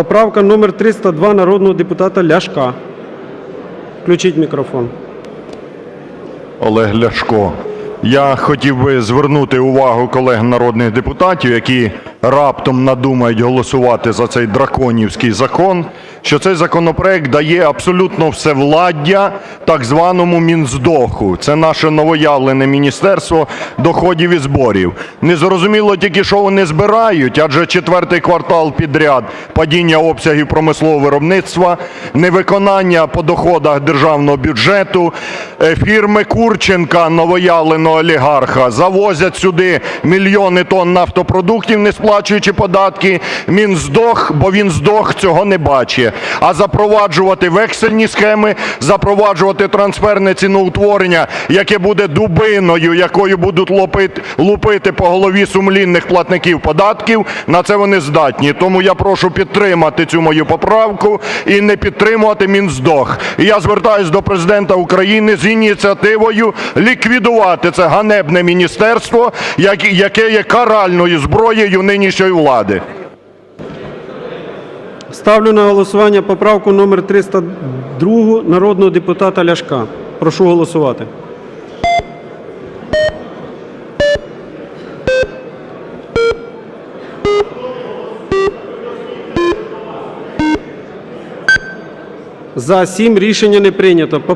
Поправка номер 302 народного депутата Ляшка. Включіть мікрофон. Олег Ляшко. Я хотів би звернути увагу колег народних депутатів, які раптом надумають голосувати за цей драконівський закон, що цей законопроект дає абсолютно всевладдя так званому Мінздоху. Це наше новоявлене Міністерство доходів і зборів. Незрозуміло тільки, що вони збирають, адже четвертий квартал підряд падіння обсягів промислового виробництва, невиконання по доходах державного бюджету, е, фірми Курченка, новоявленого олігарха, завозять сюди мільйони тонн нафтопродуктів, не сплачуючи податки. Мінздох, бо він здох, цього не бачить. А запроваджувати вексельні схеми, запроваджувати трансферне ціноутворення, яке буде дубиною, якою будуть лупити, лупити по голові сумлінних платників податків, на це вони здатні. Тому я прошу підтримати цю мою поправку і не підтримувати Мінздох. І я звертаюся до президента України з ініціативою ліквідувати це ганебне міністерство, яке є каральною зброєю нинішньої влади. Ставлю на голосування поправку номер 302 народного депутата Ляшка. Прошу голосувати. За 7 рішення не прийнято.